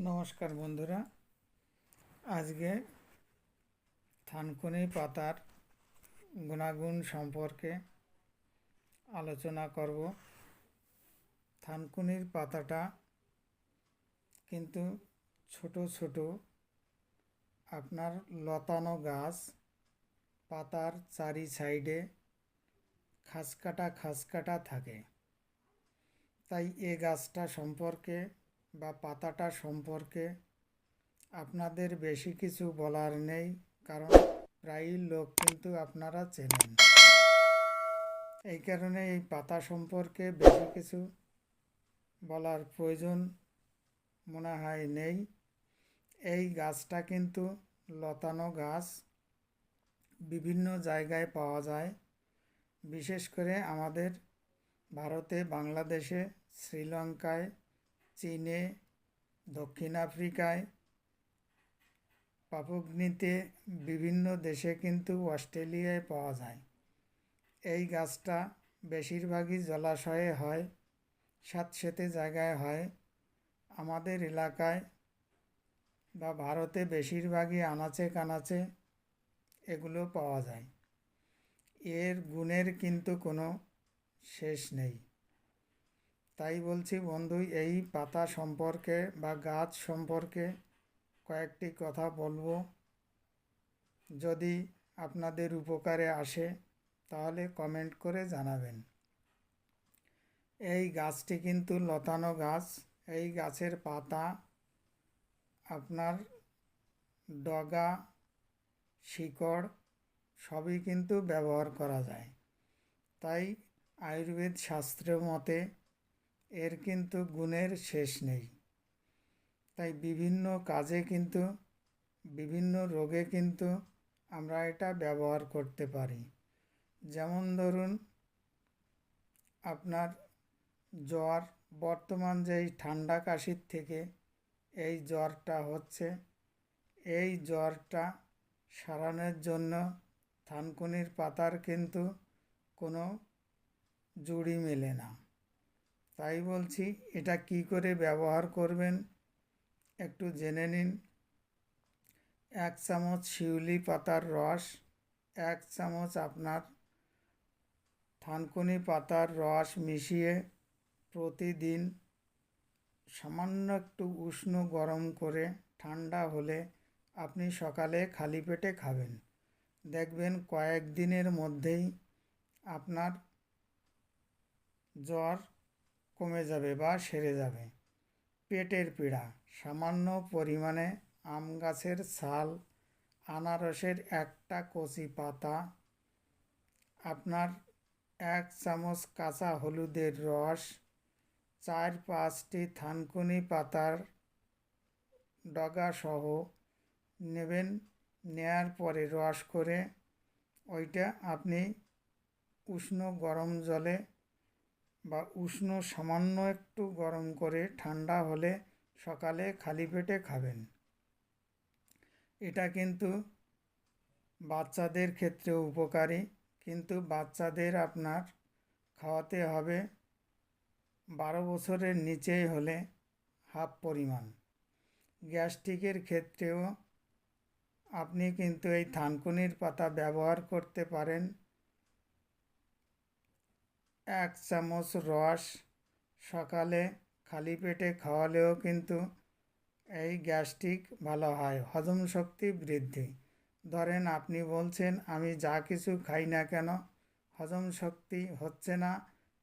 নমস্কার বন্ধুরা। আজকে থানকুনি পাতার গুণাগুণ সম্পর্কে আলোচনা করব। থানকুনির পাতাটা কিন্তু ছোট ছোট আপনার লতানো গাছ পাতার চারি সাইডে খাসকাটা খাসকাটা থাকে। তাই এ গাছটা সম্পর্কে বা পাতাটা সম্পর্কে আপনাদের বেশি কিছু বলার নেই, কারণ প্রায়ই লোক কিন্তু আপনারা চেনেন। এই কারণে এই পাতা সম্পর্কে বেশি কিছু বলার প্রয়োজন মনে হয় নেই। এই গাছটা কিন্তু লতানো গাছ, বিভিন্ন জায়গায় পাওয়া যায়। বিশেষ করে আমাদের ভারতে, বাংলাদেশে, শ্রীলঙ্কায় চীনে, দক্ষিণ আফ্রিকায় পাপুগনিতে বিভিন্ন দেশে কিন্তু অস্ট্রেলিয়ায় পাওয়া যায়। এই গাছটা বেশিরভাগই জলাশয়ে হয়, স্যাঁতসেতে জায়গায় হয়। আমাদের এলাকায় বা ভারতে বেশিরভাগই আনাচে কানাচে এগুলো পাওয়া যায়। এর গুণের কিন্তু কোনো শেষ নেই। তাই বলছি বন্ধু, এই পাতা সম্পর্কে বা গাছ সম্পর্কে কয়েকটি কথা বলব। যদি আপনাদের উপকারে আসে, তাহলে কমেন্ট করে জানাবেন। এই গাছটি কিন্তু লতানো গাছ। এই গাছের পাতা আপনার ডগা, শিকড়, সবই কিন্তু ব্যবহার করা যায়। তাই আয়ুর্বেদ শাস্ত্রের মতে এর কিন্তু গুণের শেষ নেই। তাই বিভিন্ন কাজে কিন্তু, বিভিন্ন রোগে কিন্তু আমরা এটা ব্যবহার করতে পারি। যেমন ধরুন, আপনার জ্বর, বর্তমান যেই ঠান্ডা কাশির থেকে এই জ্বরটা হচ্ছে, এই জ্বরটা সারানোর জন্য থানকুনির পাতার কিন্তু কোনো জুড়ি মেলে না। তাই বলছি, এটা কি করে ব্যবহার করবেন? একটু জেনে নিন। এক চামচ শিউলি পাতার রস, এক চামচ আপনার থানকুনি পাতার রস মিশিয়ে প্রতিদিন সামান্য একটু উষ্ণ গরম করে ঠান্ডা হলে আপনি সকালে খালি পেটে খাবেন। দেখবেন কয়েক দিনের মধ্যেই আপনার জ্বর কমে যাবে বা সেরে যাবে। পেটের পীড়া, সামান্য পরিমাণে আম গাছের ছাল, আনারসের একটা কচি পাতা, আপনার এক চামচ কাঁচা হলুদের রস, চার পাঁচটি থানকুনি পাতার ডগাসহ নেবেন, নেয়ার পরে রস করে ওইটা আপনি উষ্ণ গরম জলে বা উষ্ণ সামান্য একটু গরম করে ঠান্ডা হলে সকালে খালি পেটে খাবেন। এটা কিন্তু বাচ্চাদের ক্ষেত্রেও উপকারী, কিন্তু বাচ্চাদের আপনার খাওয়াতে হবে বারো বছরের নিচেই হলে হাফ পরিমাণ। গ্যাস্ট্রিকের ক্ষেত্রেও আপনি কিন্তু এই থানকুনির পাতা ব্যবহার করতে পারেন। এক চামচ রস সকালে খালি পেটে খাওয়ালেও কিন্তু এই গ্যাস্ট্রিক ভালো হয়, হজম শক্তি বৃদ্ধি। ধরেন আপনি বলছেন, আমি যা কিছু খাই না কেন, হজম শক্তি হচ্ছে না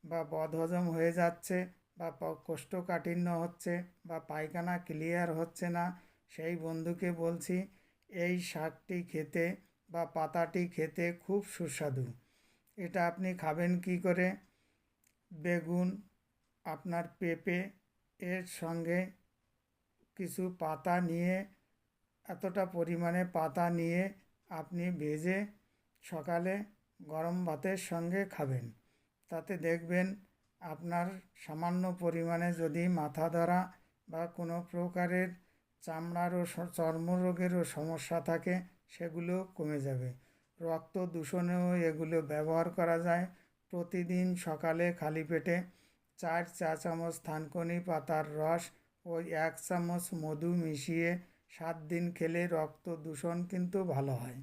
বা বদহজম হয়ে যাচ্ছে বা কোষ্ঠকাঠিন্য হচ্ছে বা পায়খানা ক্লিয়ার হচ্ছে না। সেই বন্ধুকে বলছি, এই শাকটি খেতে বা পাতাটি খেতে খুব সুস্বাদু। এটা আপনি খাবেন কি করে? বেগুন আপনার পেঁপে এর সঙ্গে কিছু পাতা নিয়ে, এতটা পরিমাণে পাতা নিয়ে আপনি ভেজে সকালে গরম ভাতের সঙ্গে খাবেন। তাতে দেখবেন আপনার সামান্য পরিমাণে যদি মাথা ধরা বা কোনো প্রকারের চামড়ার ও চর্মরোগেরও সমস্যা থাকে, সেগুলো কমে যাবে। রক্ত দূষণেও এগুলো ব্যবহার করা যায়। প্রতিদিন সকালে খালি পেটে চার চা চামচ থানকুনি পাতার রস ওই এক চামচ মধু মিশিয়ে সাত দিন খেলে রক্ত দূষণ কিন্তু ভালো হয়।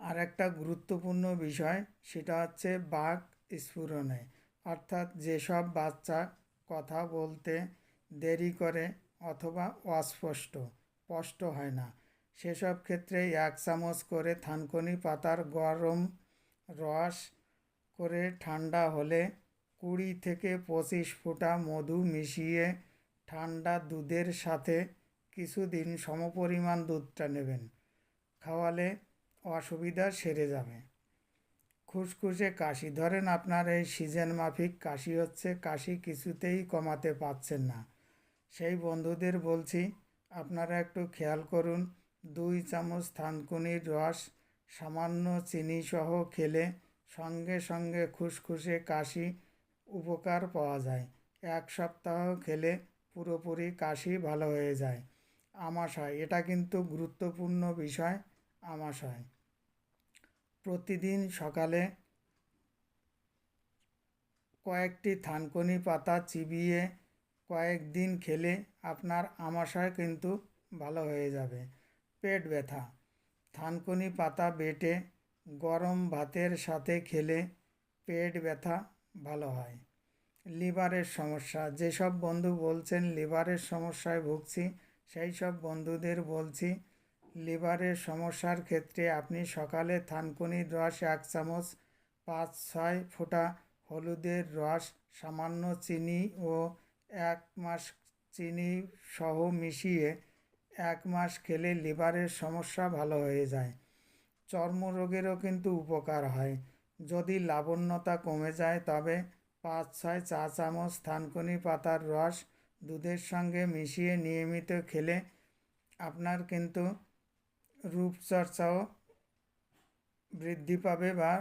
আর একটা গুরুত্বপূর্ণ বিষয়, সেটা হচ্ছে বাক স্ফুরণে। অর্থাৎ যেসব বাচ্চা কথা বলতে দেরি করে অথবা অস্পষ্ট, স্পষ্ট হয় না, সেসব ক্ষেত্রে এক চামচ করে থানকুনি পাতার গরম রস করে ঠান্ডা হলে কুড়ি থেকে পঁচিশ ফোঁটা মধু মিশিয়ে ঠান্ডা দুধের সাথে কিছুদিন সমপরিমাণ দুধটা নেবেন। খাওয়ালে অসুবিধা সেরে যাবে। খুসখুসে কাশি। ধরেন আপনার এই সিজন মাফিক কাশি হচ্ছে, কাশি কিছুতেই কমাতে পারছেন না। সেই বন্ধুদের বলছি, আপনারা একটু খেয়াল করুন, দুই চামচ থানকুনির রস, সামান্য চিনি সহ খেলে সঙ্গে সঙ্গে খুসখুসে কাশি উপকার পাওয়া যায়। এক সপ্তাহ খেলে পুরোপুরি কাশি ভালো হয়ে যায়। আমাশয়, এটা কিন্তু গুরুত্বপূর্ণ বিষয়, আমাশয়। প্রতিদিন সকালে কয়েকটি থানকুনি পাতা চিবিয়ে কয়েকদিন খেলে আপনার আমাশয় কিন্তু ভালো হয়ে যাবে। পেট ব্যথা, থানকুনি পাতা বেটে গরম ভাতের সাথে খেলে পেট ব্যথা ভালো হয়। লিভারের সমস্যা, যেসব বন্ধু বলছেন লিভারের সমস্যায় ভুগছি সেই সব বন্ধুদের বলছি, লিভারের সমস্যার ক্ষেত্রে আপনি সকালে থানকুনির রস এক চামচ, পাঁচ ছয় ফোঁটা হলুদের রস, সামান্য চিনি ও এক মাস চিনি সহ মিশিয়ে এক মাস খেলে লিভারের সমস্যা ভালো হয়ে যায়। চর্মরোগেরও কিন্তু উপকার হয়। যদি লাবণ্যতা কমে যায়, তবে পাঁচ, ছয় চা চামচ থানকুনি পাতার রস দুধের সঙ্গে মিশিয়ে নিয়মিত খেলে আপনার কিন্তু রূপচর্চাও বৃদ্ধি পাবে বা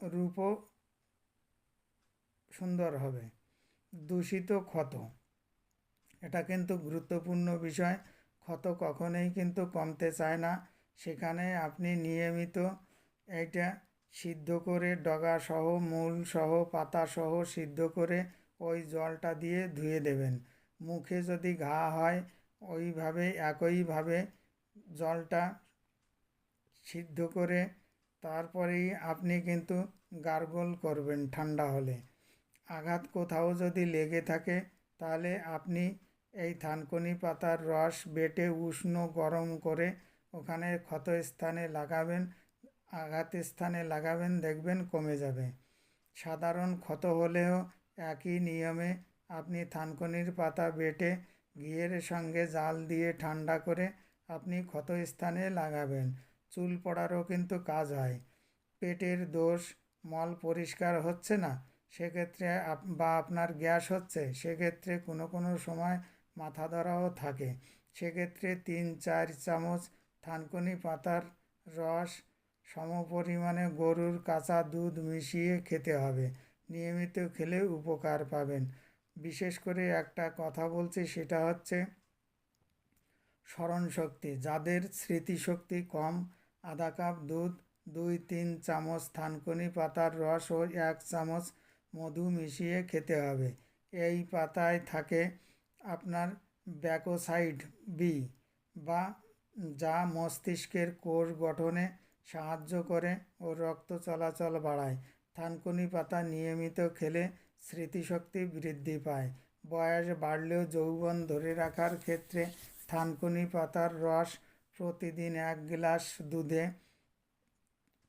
রূপও সুন্দর হবে। দূষিত ক্ষত। এটা কিন্তু গুরুত্বপূর্ণ বিষয়। ক্ষত কখনোই কিন্তু কমতে চায় না। সেখানে আপনি নিয়মিত এটা সিদ্ধ করে ডগা সহ মূল সহ পাতা সহ সিদ্ধ করে ওই জলটা দিয়ে ধুয়ে দেবেন। মুখে যদি ঘা হয়, ওইভাবে, একইভাবে জলটা সিদ্ধ করে তারপরেই আপনি কিন্তু গার্গল করবেন ঠান্ডা হলে। আঘাত কোথাও যদি লেগে থাকে, তাহলে আপনি এই থানকুনি পাতার রস বেটে উষ্ণ গরম করে ওখানে ক্ষত স্থানে লাগাবেন, আঘাত স্থানে লাগাবেন, দেখবেন কমে যাবে। সাধারণ ক্ষত হলেও একই নিয়মে আপনি থানকুনির পাতা বেটে ঘিয়ের সঙ্গে জাল দিয়ে ঠান্ডা করে আপনি ক্ষত স্থানে লাগাবেন। চুল পড়ারও কিন্তু কাজ হয়। পেটের দোষ, মল পরিষ্কার হচ্ছে না, সেক্ষেত্রে বা আপনার গ্যাস হচ্ছে, সেক্ষেত্রে কোনো কোনো সময় মাথা ধরাও থাকে। সেক্ষেত্রে তিন, চার চামচ থানকুনি পাতার রস সমপরিমাণে গরুর কাঁচা দুধ মিশিয়ে খেতে হবে। নিয়মিত খেলে উপকার পাবেন। বিশেষ করে একটা কথা বলছি, সেটা হচ্ছে স্মরণশক্তি। যাদের স্মৃতিশক্তি কম, আধা কাপ দুধ, দুই, তিন চামচ থানকুনি পাতার রস ও এক চামচ মধু মিশিয়ে খেতে হবে। এই পাতায় থাকে আপনার ব্যাকোসাইড বি বা যা মস্তিষ্কের কোষ গঠনে সাহায্য করে ও রক্ত চলাচল বাড়ায়। থানকুনি পাতা নিয়মিত খেলে স্মৃতিশক্তি বৃদ্ধি পায়। বয়স বাড়লেও যৌবন ধরে রাখার ক্ষেত্রে থানকুনি পাতার রস প্রতিদিন এক গ্লাস দুধে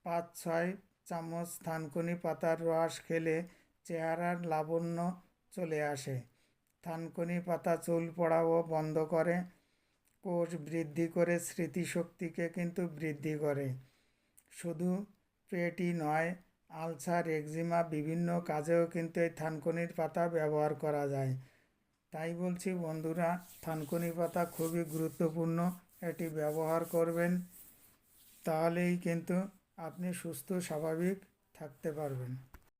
পাঁচ ছয় চামচ থানকুনি পাতার রস খেলে চেহারার লাবণ্য চলে আসে। থানকুনি পাতা চুল পড়াও বন্ধ করে কোষ বৃদ্ধি করে স্মৃতিশক্তিকে কিন্তু বৃদ্ধি করে। শুধু পেটই নয়, আলসার, একজিমা বিভিন্ন কাজেও কিন্তু এই থানকুনির পাতা ব্যবহার করা যায়। তাই বলছি বন্ধুরা, থানকুনি পাতা খুবই গুরুত্বপূর্ণ, এটি ব্যবহার করবেন, তাহলেই কিন্তু আপনি সুস্থ, স্বাভাবিক থাকতে পারবেন।